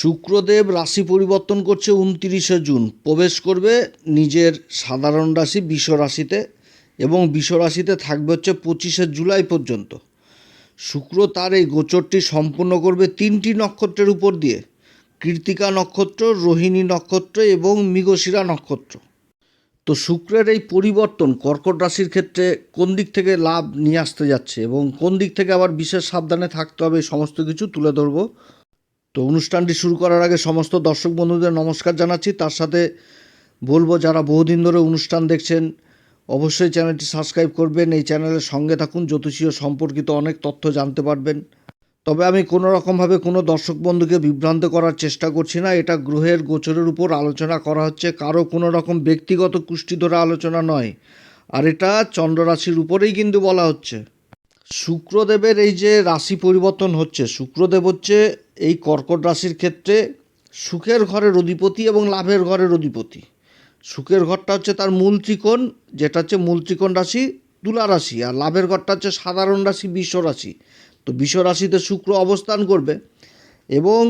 শুক্রদেব রাশি পরিবর্তন করছে উনতিরিশে জুন। প্রবেশ করবে নিজের সাধারণ রাশি বিষ রাশিতে এবং বিষ রাশিতে থাকবে হচ্ছে পঁচিশে জুলাই পর্যন্ত। শুক্র তার এই গোচরটি সম্পূর্ণ করবে তিনটি নক্ষত্রের উপর দিয়ে। কৃত্তিকা নক্ষত্র, রোহিণী নক্ষত্র এবং মৃগশিরা নক্ষত্র। তো শুক্রের এই পরিবর্তন কর্কট রাশির ক্ষেত্রে কোন দিক থেকে লাভ নিয়ে আসতে যাচ্ছে এবং কোন দিক থেকে আবার বিশেষ সাবধানে থাকতে হবে সমস্ত কিছু তুলে ধরবো। তো অনুষ্ঠানটি শুরু করার আগে সমস্ত দর্শক বন্ধুদের নমস্কার জানাচ্ছি। তার সাথে বলব, যারা বহুদিন ধরে অনুষ্ঠান দেখছেন, অবশ্যই চ্যানেলটি সাবস্ক্রাইব করবেন। এই চ্যানেলের সঙ্গে থাকুন জ্যোতিষীয় সম্পর্কিত অনেক তথ্য জানতে পারবেন। তবে আমি কোনো রকমভাবে কোনো দর্শক বন্ধুকে বিভ্রান্ত করার চেষ্টা করছি না। এটা গ্রহের গোচরের উপর আলোচনা করা হচ্ছে। কারও কোনো রকম ব্যক্তিগত কুষ্টি ধরে আলোচনা নয়। আর এটা চন্দ্ররাশির উপরেই কিন্তু বলা হচ্ছে। শুক্রদেবের এই যে রাশি পরিবর্তন হচ্ছে, শুক্রদেব হচ্ছে এই কর্কট রাশির ক্ষেত্রে সুখের ঘরের অধিপতি এবং লাভের ঘরের অধিপতি। সুখের ঘরটা হচ্ছে তার মূল ত্রিকোণ, যেটা হচ্ছে মূল ত্রিকোণ রাশি, তুলা রাশি, আর লাভের ঘরটা হচ্ছে সাধারণ রাশি, বিশ্ব রাশি। তো বিশ্ব রাশিতে শুক্র অবস্থান করবে এবং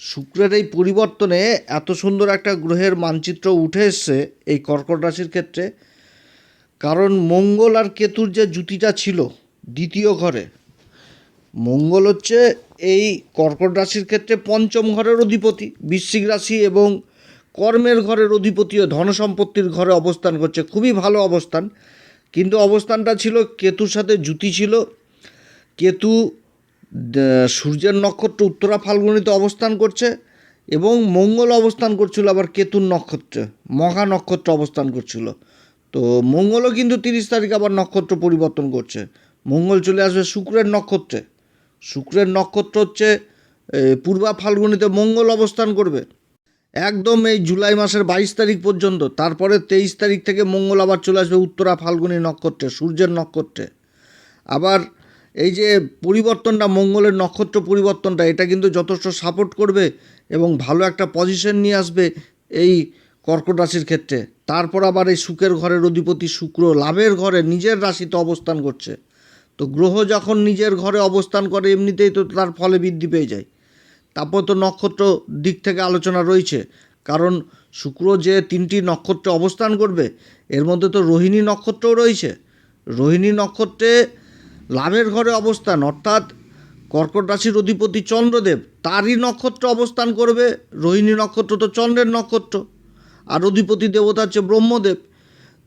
শুক্রের এই পরিবর্তনে এত সুন্দর একটা গ্রহের মানচিত্র উঠে এসছে এই কর্কট রাশির ক্ষেত্রে। কারণ মঙ্গল আর কেতুর যে জুতিটা ছিল দ্বিতীয় ঘরে। মঙ্গল হচ্ছে এই কর্কট রাশির ক্ষেত্রে পঞ্চম ঘরের অধিপতি, বৃশ্চিক রাশি এবং কর্মের ঘরের অধিপতি ও ধনসম্পত্তির ঘরে অবস্থান করছে। খুবই ভালো অবস্থান। কিন্তু অবস্থানটা ছিল কেতুর সাথে জুতি ছিল। কেতু সূর্যের নক্ষত্র উত্তরা ফাল্গুনিতে অবস্থান করছে এবং মঙ্গল অবস্থান করছিল আবার কেতুর নক্ষত্রে, মহা নক্ষত্র অবস্থান করছিল। তো মঙ্গলও কিন্তু তিরিশ তারিখ আবার নক্ষত্র পরিবর্তন করছে। মঙ্গল চলে আসবে শুক্রের নক্ষত্রে। শুক্রের নক্ষত্র হচ্ছে পূর্বা ফাল্গুনিতে মঙ্গল অবস্থান করবে। একদম এই জুলাই মাসের বাইশ তারিখ পর্যন্ত, তারপরে তেইশ তারিখ থেকে মঙ্গল আবার চলে আসবে উত্তরা ফাল্গুনি নক্ষত্রে, সূর্যের নক্ষত্রে। আবার এই যে পরিবর্তনটা, মঙ্গলের নক্ষত্র পরিবর্তনটা, এটা কিন্তু যথেষ্ট সাপোর্ট করবে এবং ভালো একটা পজিশন নিয়ে আসবে এই কর্কট রাশির ক্ষেত্রে। তারপর আবার এই সুখের ঘরের অধিপতি শুক্র লাভের ঘরে নিজের রাশিতে অবস্থান করছে। তো গ্রহ যখন নিজের ঘরে অবস্থান করে এমনিতেই তো তার ফলে বৃদ্ধি পেয়ে যায়। তারপর তো নক্ষত্র দিক থেকে আলোচনা রয়েছে। কারণ শুক্র যে তিনটি নক্ষত্রে অবস্থান করবে, এর মধ্যে তো রোহিণী নক্ষত্রও রয়েছে। রোহিণী নক্ষত্রে লাভের ঘরে অবস্থান, অর্থাৎ কর্কট রাশির অধিপতি চন্দ্রদেব তারই নক্ষত্র অবস্থান করবে। রোহিণী নক্ষত্র তো চন্দ্রের নক্ষত্র। আর অধিপতি দেবতা হচ্ছে ব্রহ্মদেব।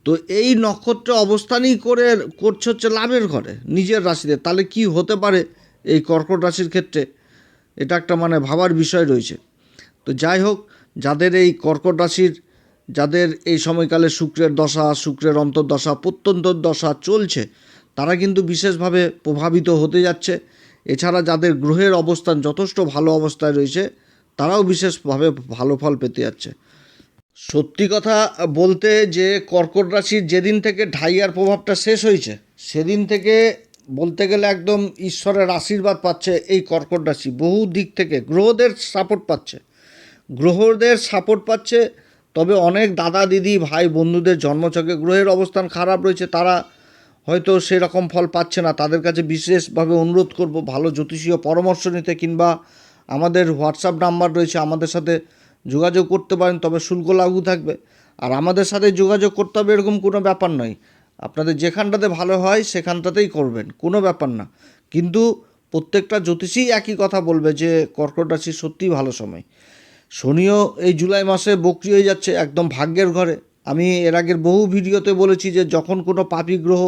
তো এই নক্ষত্রে অবস্থানই করে করছে হচ্ছে লাভের ঘরে, নিজের রাশিতে। তাহলে কি হতে পারে এই কর্কট রাশির ক্ষেত্রে? এটা একটা মানে ভাবার বিষয় রয়েছে। তো যাই হোক, যাদের এই কর্কট রাশির, যাদের এই সময়কালে শুক্রের দশা, শুক্রের অন্তর্দশা, প্রত্যন্ত দশা চলছে, তারা কিন্তু বিশেষভাবে প্রভাবিত হতে যাচ্ছে। এছাড়া যাদের গ্রহের অবস্থান যথেষ্ট ভালো অবস্থায় রয়েছে, তারাও বিশেষভাবে ভালো ফল পেতে যাচ্ছে। সত্যি কথা বলতে যে কর্কট রাশির যেদিন থেকে ঢাইয়ার প্রভাবটা শেষ হয়েছে, সেদিন থেকে বলতে গেলে একদম ঈশ্বরের আশীর্বাদ পাচ্ছে এই কর্কট রাশি। বহু দিক থেকে গ্রহদের সাপোর্ট পাচ্ছে। গ্রহদের সাপোর্ট পাচ্ছে, তবে অনেক দাদা, দিদি, ভাই, বন্ধুদের জন্মছকে গ্রহের অবস্থান খারাপ রয়েছে, তারা হয়তো সেরকম ফল পাচ্ছে না। তাদের কাছে বিশেষভাবে অনুরোধ করব, ভালো জ্যোতিষীয় পরামর্শ নিতে কিংবা আমাদের হোয়াটসঅ্যাপ নাম্বার রয়েছে, আমাদের সাথে যোগাযোগ করতে পারেন, তবে শুল্ক লাগু থাকবে। আর আমাদের সাথে যোগাযোগ করতে হবে এরকম কোনো ব্যাপার নয়। আপনাদের যেখানটাতে ভালো হয়, সেখানটাতেই করবেন, কোনো ব্যাপার না। কিন্তু প্রত্যেকটা জ্যোতিষী একই কথা বলবে যে কর্কট রাশি সত্যিই ভালো সময়। শনিও এই জুলাই মাসে বকরি হয়ে যাচ্ছে, একদম ভাগ্যের ঘরে। আমি এর আগের বহু ভিডিওতে বলেছি যে যখন কোনো পাপি গ্রহ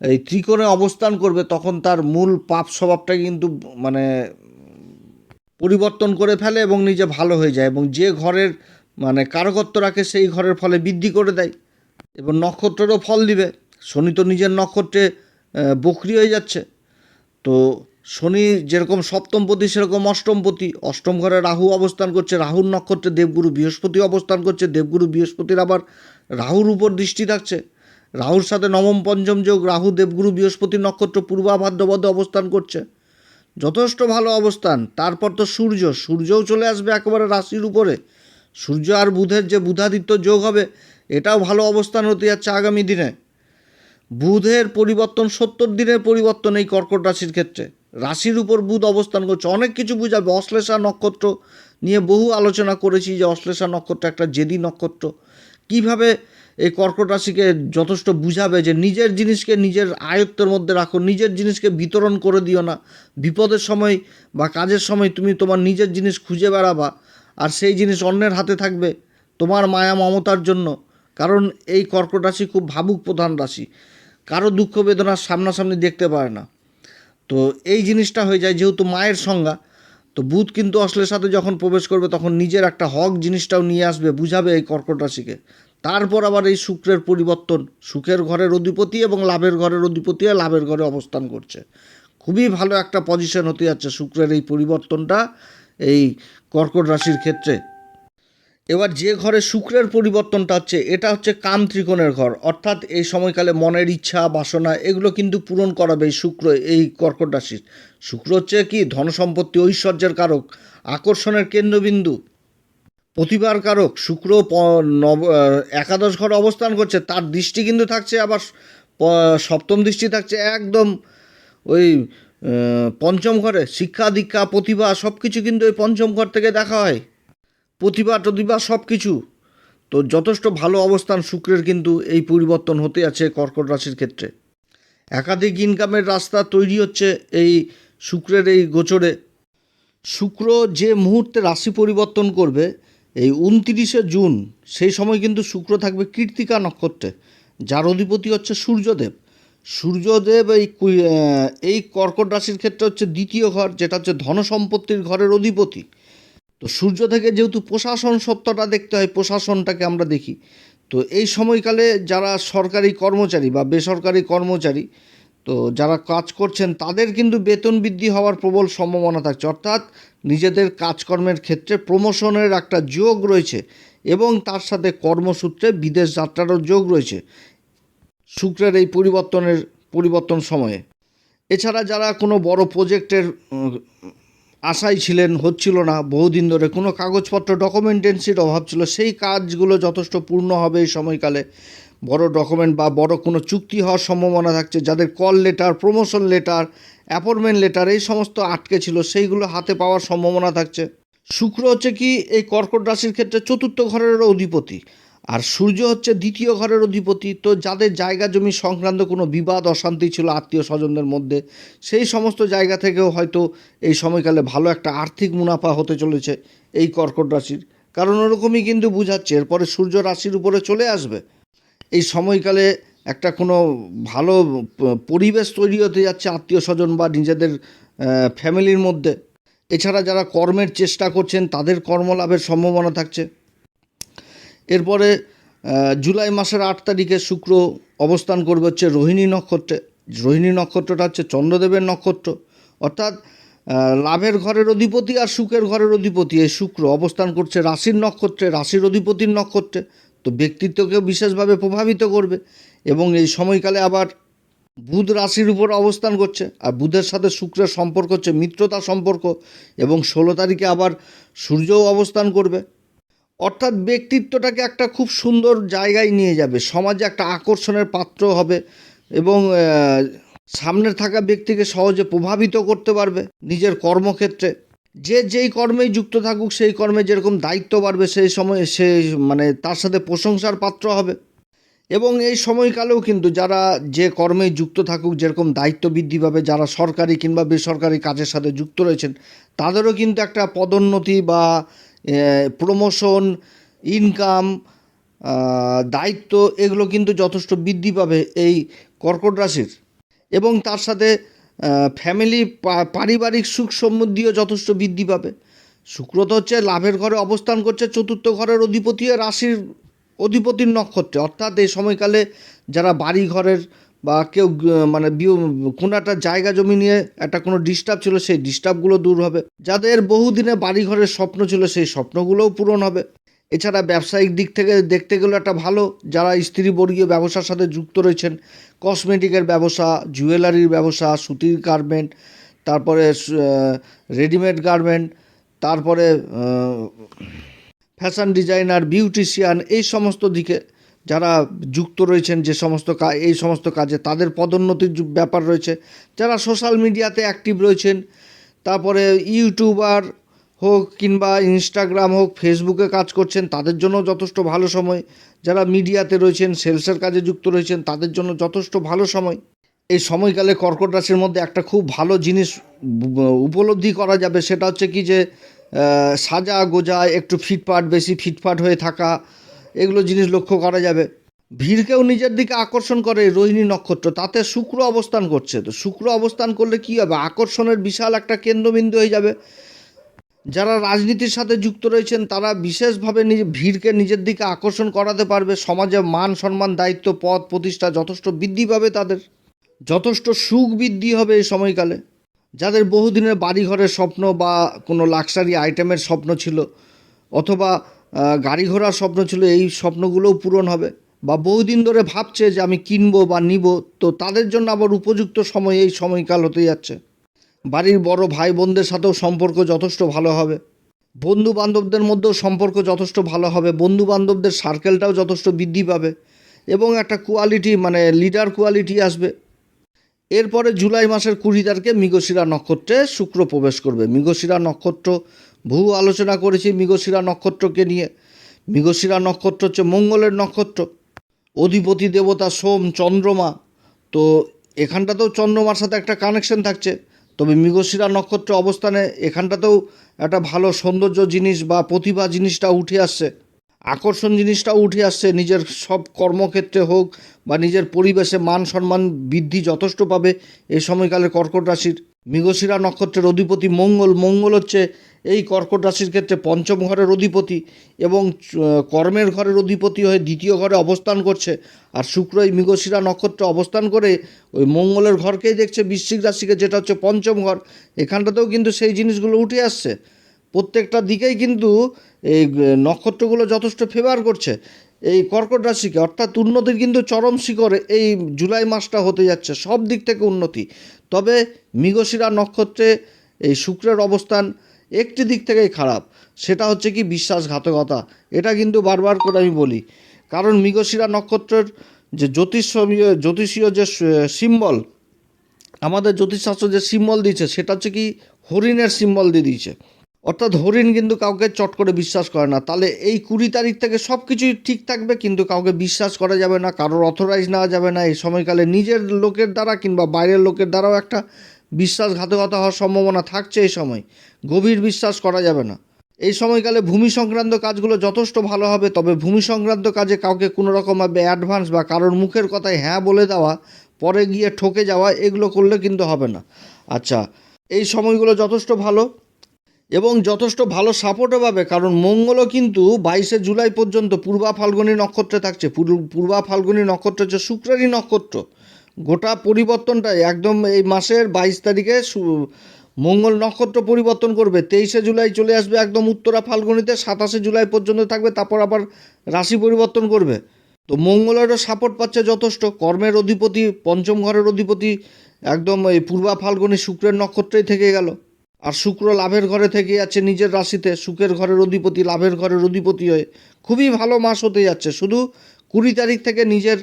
এই ত্রিকোণে অবস্থান করবে, তখন তার মূল পাপ স্বভাবটা কিন্তু মানে পরিবর্তন করে ফেলে এবং নিজে ভালো হয়ে যায় এবং যে ঘরের মানে কারকত্ব রাখে সেই ঘরের ফলে বৃদ্ধি করে দেয় এবং নক্ষত্রেরও ফল দিবে। শনি তো নিজের নক্ষত্রে বকরি হয়ে যাচ্ছে। তো শনি যেরকম সপ্তমপতি, সেরকম অষ্টমপতি। অষ্টম ঘরে রাহু অবস্থান করছে, রাহুর নক্ষত্রে দেবগুরু বৃহস্পতি অবস্থান করছে, দেবগুরু বৃহস্পতির আবার রাহুর উপর দৃষ্টি থাকছে। রাহুর সাথে নবম পঞ্চম যোগ, রাহু দেবগুরু বৃহস্পতি নক্ষত্র পূর্বাভাদ্রপদে অবস্থান করছে। যথেষ্ট ভালো অবস্থান, তারপর তো সূর্য, সূর্যও চলে আসবে একেবারে রাশির উপরে। সূর্য আর বুধের যে বুধাদিত্য যোগ হবে, এটাও ভালো অবস্থান হতে যাচ্ছে আগামী দিনে। বুধের পরিবর্তন, সত্তর দিনের পরিবর্তন এই কর্কট রাশির ক্ষেত্রে। রাশির উপর বুধ অবস্থান করছে, অনেক কিছু বুঝাবে অশ্লেষা নক্ষত্র নিয়ে বহু আলোচনা করেছি যে অশ্লেষা নক্ষত্র একটা জেদি নক্ষত্র। কীভাবে এই কর্কট রাশিকে যথেষ্ট বুঝাবে যে নিজের জিনিসকে নিজের আয়ত্তের মধ্যে রাখো, নিজের জিনিসকে বিতরণ করে দিও না। বিপদের সময় বা কাজের সময় তুমি তোমার নিজের জিনিস খুঁজে বেড়াবা আর সেই জিনিস অন্যের হাতে থাকবে তোমার মায়া মমতার জন্য। কারণ এই কর্কট রাশি খুব ভাবুক প্রধান রাশি। কারও দুঃখ বেদনার সামনাসামনি দেখতে পারে না। তো এই জিনিসটা হয়ে যায় যেহেতু মায়ের সংজ্ঞা, তো বুধ কিন্তু অশ্লের সাথে যখন প্রবেশ করবে তখন নিজের একটা হক জিনিসটাও নিয়ে আসবে, বুঝাবে এই কর্কট রাশিকে। তারপর আবার এই শুক্রের পরিবর্তন। সুখের ঘরের অধিপতি এবং লাভের ঘরের অধিপতি লাভের ঘরে অবস্থান করছে। খুবই ভালো একটা পজিশন হতে যাচ্ছে শুক্রের এই পরিবর্তনটা, এই কর্কট রাশির ক্ষেত্রে। এবার যে ঘরে শুক্রের পরিবর্তনটা হচ্ছে, এটা হচ্ছে কাম ত্রিকোণের ঘর। অর্থাৎ এই সময়কালে মনের ইচ্ছা, বাসনা, এগুলো কিন্তু পূরণ করাবে এই শুক্র, এই কর্কট রাশির। শুক্র হচ্ছে কি? ধন সম্পত্তি ঐশ্বর্যের কারক। আকর্ষণের কেন্দ্রবিন্দু। প্রতিভার কারক শুক্র নব একাদশ ঘরে অবস্থান করছে, তার দৃষ্টি কিন্তু থাকছে, আবার সপ্তম দৃষ্টি থাকছে, একদম ওই পঞ্চম ঘরে, শিক্ষা, দীক্ষা, প্রতিভা সব কিছু কিন্তু ওই পঞ্চম ঘর থেকে দেখা হয়। প্রতিভা, টতিভা সব কিছু তো যথেষ্ট ভালো অবস্থান শুক্রের কিন্তু এই পরিবর্তন হতে আছে কর্কট রাশির ক্ষেত্রে। একাধিক ইনকামের রাস্তা তৈরি হচ্ছে এই শুক্রের এই গোচরে। শুক্র যে মুহূর্তে রাশি পরিবর্তন করবে এই উনতিরিশে জুন, সেই সময় কিন্তু শুক্র থাকবে কীর্তিকা নক্ষত্রে, যার অধিপতি হচ্ছে সূর্যদেব। সূর্যদেব এই এই কর্কট রাশির ক্ষেত্রে হচ্ছে দ্বিতীয় ঘর, যেটা হচ্ছে ধন সম্পত্তির ঘরের অধিপতি। তো সূর্য থেকে যেহেতু প্রশাসন সত্ত্বটা দেখতে হয়, প্রশাসনটাকে আমরা দেখি। তো এই সময়কালে যারা সরকারি কর্মচারী বা বেসরকারি কর্মচারী তো যারা কাজ করছেন, তাদের কিন্তু বেতন বৃদ্ধি হওয়ার প্রবল সম্ভাবনা থাকছে। অর্থাৎ নিজেদের কাজকর্মের ক্ষেত্রে প্রমোশনের একটা যোগ রয়েছে এবং তার সাথে কর্মসূত্রে বিদেশ যাত্রারও যোগ রয়েছে শুক্রের এই পরিবর্তনের পরিবর্তন সময়ে। এছাড়া যারা কোনো বড় প্রজেক্টের আশাই ছিলেন, হচ্ছিল না, বহুদিন ধরে কোনো কাগজপত্র ডকুমেন্টেন্সির অভাব ছিল, সেই কাজগুলো যথেষ্ট পূর্ণ হবে এই সময়কালে। বড় ডকুমেন্ট বা বড় কোনো চুক্তি হওয়ার সম্ভাবনা থাকছে, যাদের call letter promotion letter appointment letter এই সমস্ত আটকে ছিল, সেইগুলো হাতে পাওয়ার সম্ভাবনা থাকছে। শুক্র হচ্ছে কি, এই কর্কট রাশির ক্ষেত্রে চতুর্থ ঘরেরও অধিপতি, আর সূর্য হচ্ছে দ্বিতীয় ঘরের অধিপতি। তো যাদের জায়গা জমি সংক্রান্ত কোনো বিবাদ, অশান্তি ছিল আত্মীয় স্বজনদের মধ্যে, সেই সমস্ত জায়গা থেকেও হয়তো এই সময়কালে ভালো একটা আর্থিক মুনাফা হতে চলেছে এই কর্কট রাশির। কারণ ওরকমই কিন্তু বুঝাচ্ছে, এরপরে সূর্য রাশির উপরে চলে আসবে। এই সময়কালে একটা কোনো ভালো পরিবেশ তৈরি হতে যাচ্ছে আত্মীয় স্বজন বা নিজেদের ফ্যামিলির মধ্যে। এছাড়া যারা কর্মের চেষ্টা করছেন, তাদের কর্মলাভের সম্ভাবনা থাকছে। এরপরে জুলাই মাসের আট তারিখে শুক্র অবস্থান করবে হচ্ছে রোহিণী নক্ষত্রে। রোহিণী নক্ষত্রটা হচ্ছে চন্দ্রদেবের নক্ষত্র। অর্থাৎ লাভের ঘরের অধিপতি আর সুখের ঘরের অধিপতি। এই শুক্র অবস্থান করছে রাশির নক্ষত্রে, রাশির অধিপতির নক্ষত্রে। তো ব্যক্তিত্বকে বিশেষভাবে প্রভাবিত করবে এবং এই সময়কালে আবার বুধ রাশির উপর অবস্থান করছে। আর বুধের সাথে শুক্রের সম্পর্ক হচ্ছে মিত্রতা সম্পর্ক এবং ষোলো তারিখে আবার সূর্যও অবস্থান করবে। অর্থাৎ ব্যক্তিত্বটাকে একটা খুব সুন্দর জায়গায় নিয়ে যাবে। সমাজে একটা আকর্ষণের পাত্র হবে এবং সামনে থাকা ব্যক্তিকে সহজে প্রভাবিত করতে পারবে নিজের কর্মক্ষেত্রে। যে যেই কর্মেই যুক্ত থাকুক, সেই কর্মে যেরকম দায়িত্ব বাড়বে, সেই সময় সে মানে তার সাথে প্রশংসার পাত্র হবে। এবং এই সময়কালেও কিন্তু যারা যে কর্মে যুক্ত থাকুক, যেরকম দায়িত্ব বৃদ্ধি পাবে, যারা সরকারি কিংবা বেসরকারি কাজের সাথে যুক্ত রয়েছেন, তাদেরও কিন্তু একটা পদোন্নতি বা প্রমোশন, ইনকাম দায়িত্ব, এগুলো কিন্তু যথেষ্ট বৃদ্ধি পাবে এই কর্কট রাশির। এবং তার সাথে ফ্যামিলি পারিবারিক সুখ সমৃদ্ধিও যথেষ্ট বৃদ্ধি পাবে। শুক্র তো হচ্ছে লাভের ঘরে অবস্থান করছে, চতুর্থ ঘরের অধিপতি রাশির অধিপতির নক্ষত্রে। অর্থাৎ এই সময়কালে যারা বাড়ি ঘরের বা কেউ মানে কোনো একটা জায়গা জমি নিয়ে একটা কোনো ডিস্টার্ব ছিল, সেই ডিস্টার্বগুলো দূর হবে। যাদের বহুদিনে বাড়ি ঘরের স্বপ্ন ছিল, সেই স্বপ্নগুলোও পূরণ হবে। এছাড়া ব্যবসায়িক দিক থেকে দেখতে গেলে একটা ভালো, যারা স্ত্রী বর্গীয় ব্যবসার সাথে যুক্ত রয়েছেন কসমেটিকের ব্যবসা জুয়েলারির ব্যবসা, সুতির গার্মেন্ট তারপরে রেডিমেড গার্মেন্ট তারপরে ফ্যাশন ডিজাইনার বিউটিশিয়ান এই সমস্ত দিকে যারা যুক্ত রয়েছেন, যে সমস্ত কা- এই সমস্ত কাজে, তাদের পদোন্নতির ব্যাপার রয়েছে। যারা সোশ্যাল মিডিয়াতে অ্যাক্টিভ রয়েছেন, তারপরে ইউটিউবার হোক কিংবা ইনস্টাগ্রাম হোক ফেসবুকে কাজ করছেন, তাদের জন্য যথেষ্ট ভালো সময়। যারা মিডিয়াতে রয়েছেন সেলসের কাজে যুক্ত রয়েছেন, তাদের জন্য যথেষ্ট ভালো সময়। এই সময়কালে কর্কট রাশির মধ্যে একটা খুব ভালো জিনিস উপলব্ধি করা যাবে, সেটা হচ্ছে কি যে সাজা গোজা, একটু ফিটফাট, বেশি ফিটফাট হয়ে থাকা, এগুলো জিনিস লক্ষ্য করা যাবে। ভিড়কেও নিজের দিকে আকর্ষণ করে রোহিণী নক্ষত্র, তাতে শুক্র অবস্থান করছে। তো শুক্র অবস্থান করলে কি হবে? আকর্ষণের বিশাল একটা কেন্দ্রবিন্দু হয়ে যাবে। যারা রাজনীতির সাথে যুক্ত রয়েছেন, তারা বিশেষভাবে নিজ ভিড়কে নিজের দিকে আকর্ষণ করাতে পারবে। সমাজে মান, সম্মান, দায়িত্ব, পদ, প্রতিষ্ঠা যথেষ্ট বৃদ্ধি পাবে তাদের। যথেষ্ট সুখ বৃদ্ধি হবে এই সময়কালে। যাদের বহুদিনের বাড়িঘরের স্বপ্ন বা কোনো লাক্সারি আইটেমের স্বপ্ন ছিল, অথবা গাড়ি ঘোড়ার স্বপ্ন ছিল, এই স্বপ্নগুলোও পূরণ হবে। বা বহুদিন ধরে ভাবছে যে আমি কিনবো বা নিব, তো তাদের জন্য আবার উপযুক্ত সময় এই সময়কাল হতে যাচ্ছে। বাড়ির বড় ভাই বোনদের সাথেও সম্পর্ক যথেষ্ট ভালো হবে। বন্ধু বান্ধবদের মধ্যেও সম্পর্ক যথেষ্ট ভালো হবে। বন্ধু বান্ধবদের সার্কেলটাও যথেষ্ট বৃদ্ধি পাবে এবং একটা কোয়ালিটি মানে লিডার কোয়ালিটি আসবে। এরপরে জুলাই মাসের কুড়ি তারিখে মৃগশিরা নক্ষত্রে শুক্র প্রবেশ করবে। মৃগশিরা নক্ষত্র বহু আলোচনা করেছি মৃগশিরা নক্ষত্রকে নিয়ে। মৃগশিরা নক্ষত্র হচ্ছে মঙ্গলের নক্ষত্র। অধিপতি, দেবতা, সোম, চন্দ্রমা। তো এখানটাতেও চন্দ্রমার সাথে একটা কানেকশন থাকছে। তবে মৃগশিরা নক্ষত্র অবস্থানে এখানটাতেও একটা ভালো সৌন্দর্য জিনিস বা প্রতিভা জিনিসটা উঠে আসছে। আকর্ষণ জিনিসটাও উঠে আসছে। নিজের সব কর্মক্ষেত্রে হোক বা নিজের পরিবেশে মান সম্মান বৃদ্ধি যথেষ্ট পাবে এই সময়কালে কর্কট রাশির মৃগশিরা নক্ষত্রের অধিপতি মঙ্গল। মঙ্গল হচ্ছে এই কর্কট রাশির ক্ষেত্রে পঞ্চম ঘরের অধিপতি এবং কর্মের ঘরের অধিপতি হয়ে দ্বিতীয় ঘরে অবস্থান করছে। আর শুক্র এই মৃগশিরা নক্ষত্রে অবস্থান করে ওই মঙ্গলের ঘরকেই দেখছে বৃশ্চিক রাশিকে, যেটা হচ্ছে পঞ্চম ঘর। এখানটাতেও কিন্তু সেই জিনিসগুলো উঠে আসছে। প্রত্যেকটা দিকেই কিন্তু এই নক্ষত্রগুলো যথেষ্ট ফেভার করছে। এই কর্কট রাশিকে, অর্থাৎ উন্নতির কিন্তু চরম শিখরে এই জুলাই মাসটা হতে যাচ্ছে, সব দিক থেকে উন্নতি। তবে মৃগশিরা নক্ষত্রে এই শুক্রের অবস্থান একটি দিক থেকেই খারাপ, সেটা হচ্ছে কি বিশ্বাসঘাতকতা। এটা কিন্তু বারবার করে আমি বলি। কারণ মৃগশিরা নক্ষত্রের যে জ্যোতিষীয় জ্যোতিষীয় যে সিম্বল আমাদের জ্যোতিষশাস্ত্র যে সিম্বল দিয়েছে, সেটা হচ্ছে কি হরিণের সিম্বল দিয়ে দিয়েছে। অর্থাৎ হরিণ কিন্তু কাউকে চট করে বিশ্বাস করে না। তাহলে এই কুড়ি তারিখ থেকে সব কিছুই ঠিক থাকবে, কিন্তু কাউকে বিশ্বাস করা যাবে না, কারোর অথরাইজ নেওয়া যাবে না। এই সময়কালে নিজের লোকের দ্বারা কিংবা বাইরের লোকের দ্বারাও একটা বিশ্বাসঘাতকতা হওয়ার সম্ভাবনা থাকছে এই সময়। গভীর বিশ্বাস করা যাবে না। এই সময়কালে ভূমি সংক্রান্ত কাজগুলো যথেষ্ট ভালো হবে, তবে ভূমি সংক্রান্ত কাজে কাউকে কোনো রকমভাবে অ্যাডভান্স বা কারোর মুখের কথায় হ্যাঁ বলে দেওয়া, পরে গিয়ে ঠকে যাওয়া, এগুলো করলে কিন্তু হবে না। আচ্ছা এই সময়গুলো যথেষ্ট ভালো এবং যথেষ্ট ভালো সাপোর্টও পাবে, কারণ মঙ্গলও কিন্তু বাইশে জুলাই পর্যন্ত পূর্বা ফাল্গুনী নক্ষত্রে থাকছে। পূর্ব- ফাল্গুনী নক্ষত্র হচ্ছে শুক্রেরই নক্ষত্র। গোটা পরিবর্তনটাই একদম এই মাসের বাইশ তারিখে মঙ্গল নক্ষত্র পরিবর্তন করবে। তেইশে জুলাই চলে আসবে একদম উত্তরা ফাল্গুনিতে, সাতাশে জুলাই পর্যন্ত থাকবে, তারপর আবার রাশি পরিবর্তন করবে। তো মঙ্গলেরও সাপোর্ট পাচ্ছে যথেষ্ট। কর্মের অধিপতি, পঞ্চম ঘরের অধিপতি, একদম এই পূর্বা ফাল্গুনি শুক্রের নক্ষত্রেই থেকে গেল। আর শুক্র লাভের ঘরে থেকে যাচ্ছে নিজের রাশিতে। সুখের ঘরের অধিপতি, লাভের ঘরের অধিপতি হয়ে খুবই ভালো মাস হতে যাচ্ছে। শুধু কুড়ি তারিখ থেকে নিজের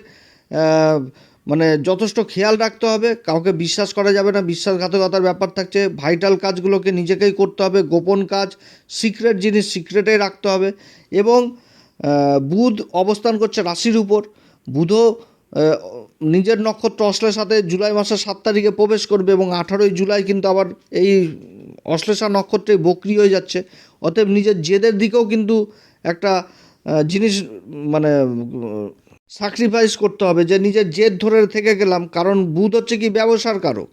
মানে যথেষ্ট খেয়াল রাখতে হবে, কাউকে বিশ্বাস করা যাবে না, বিশ্বাসঘাতকতার ব্যাপার থাকছে ভাইটাল কাজগুলোকে নিজেকেই করতে হবে, গোপন কাজ সিক্রেট জিনিস সিক্রেটেই রাখতে হবে এবং বুধ অবস্থান করছে রাশির উপর, বুধও নিজের নক্ষত্র অশ্লের সাথে জুলাই মাসের সাত তারিখে প্রবেশ করবে এবং আঠারোই জুলাই কিন্তু আবার এই অশ্লেষা নক্ষত্রে বক্রি হয়ে যাচ্ছে, অতএব নিজের জেদের দিকেও কিন্তু একটা জিনিস মানে স্যাক্রিফাইস করতে হবে, যে নিজের জেদ ধরে থেকে গেলাম, কারণ বুধ হচ্ছে কি ব্যবসার কারক।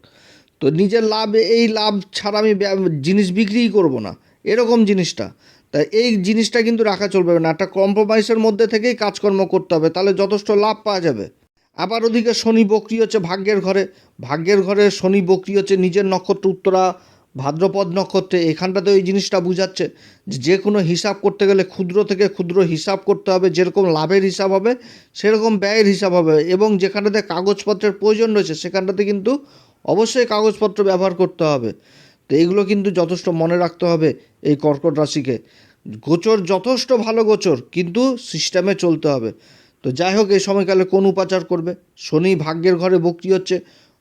তো নিজের লাভ, এই লাভ ছাড়া আমি জিনিস বিক্রিই করব না। এরকম জিনিসটা। তাই এই জিনিসটা কিন্তু রাখা চলবে না। একটা কম্প্রোমাইজের মধ্যে থেকেই কাজকর্ম করতে হবে, তাহলে যথেষ্ট লাভ পাওয়া যাবে। আবার ওদিকে শনি বক্রি হচ্ছে ভাগ্যের ঘরে। ভাগ্যের ঘরে শনি বক্রি হচ্ছে নিজের নক্ষত্র উত্তরা ভাদ্রপদ নক্ষত্রে এখানটাতে ওই জিনিসটা বুঝাচ্ছে যে কোনো হিসাব করতে গেলে ক্ষুদ্র থেকে ক্ষুদ্র হিসাব করতে হবে, যেরকম লাভের হিসাব হবে, সেরকম ব্যয়ের হিসাব হবে এবং যেখানটাতে কাগজপত্রের প্রয়োজন রয়েছে সেখানটাতে কিন্তু অবশ্যই কাগজপত্র ব্যবহার করতে হবে। তো এইগুলো কিন্তু যথেষ্ট মনে রাখতে হবে এই কর্কট রাশিকে। গোচর যথেষ্ট ভালো গোচর, কিন্তু সিস্টেমে চলতে হবে। তো যাই হোক, এই সময়কালে কোন উপাচার করবে? শনি ভাগ্যের ঘরে বক্রি হচ্ছে।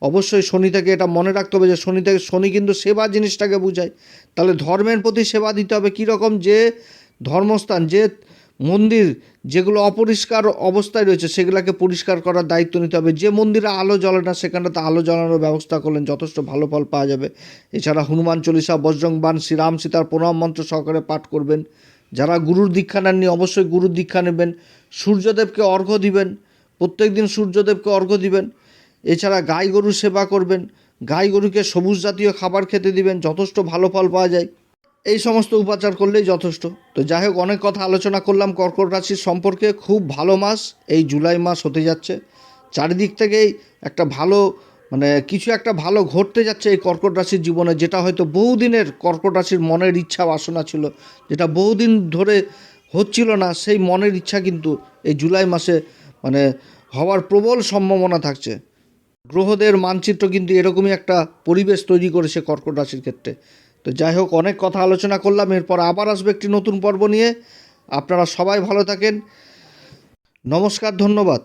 অবশ্যই শনি থেকে এটা মনে রাখতে হবে যে শনি থেকে শনি কিন্তু সেবা জিনিসটাকে বোঝায়। তাহলে ধর্মের প্রতি সেবা দিতে হবে কীরকম? যে ধর্মস্থান, যে মন্দির, যেগুলো অপরিষ্কার অবস্থায় রয়েছে, সেগুলোকে পরিষ্কার করার দায়িত্ব নিতে হবে। যে মন্দিরে আলো জ্বলে না সেখানটাতে আলো জ্বালানোর ব্যবস্থা করলেন, যথেষ্ট ভালো ফল পাওয়া যাবে। এছাড়া হনুমান চল্লিশা বজরং বান শ্রীরাম সীতার প্রণাম মন্ত্র সহকারে পাঠ করবেন। যারা গুরুর দীক্ষা নেননি, অবশ্যই গুরুর দীক্ষা নেবেন। সূর্যদেবকে অর্ঘ্য দিবেন প্রত্যেক দিন সূর্যদেবকে অর্ঘ্য দিবেন। এছাড়া গাই গরু সেবা করবেন। গাই গরুকে সবুজ জাতীয় খাবার খেতে দিবেন, যথেষ্ট ভালো ফল পাওয়া যায়। এই সমস্ত উপাচার করলেই যথেষ্ট। তো যাই হোক, অনেক কথা আলোচনা করলাম। কর্কট রাশির সম্পর্কে খুব ভালো মাস। এই জুলাই মাস হতে যাচ্ছে। চারিদিক থেকেই একটা ভালো মানে কিছু একটা ভালো ঘটতে যাচ্ছে এই কর্কট রাশির জীবনে। যেটা হয়তো বহুদিনের কর্কট রাশির মনের ইচ্ছা বাসনা ছিল। যেটা বহুদিন ধরে হচ্ছিল না, সেই মনের ইচ্ছা কিন্তু এই জুলাই মাসে মানে হওয়ার প্রবল সম্ভাবনা থাকছে। গ্রহদের মানচিত্র কিন্তু এরকমই একটা পরিবেশ তৈরি করেছে কর্কট রাশির ক্ষেত্রে। তো যাই হোক, অনেক কথা আলোচনা করলাম, এরপর আবার আসবে একটি নতুন পর্ব নিয়ে। আপনারা সবাই ভালো থাকেন। নমস্কার, ধন্যবাদ।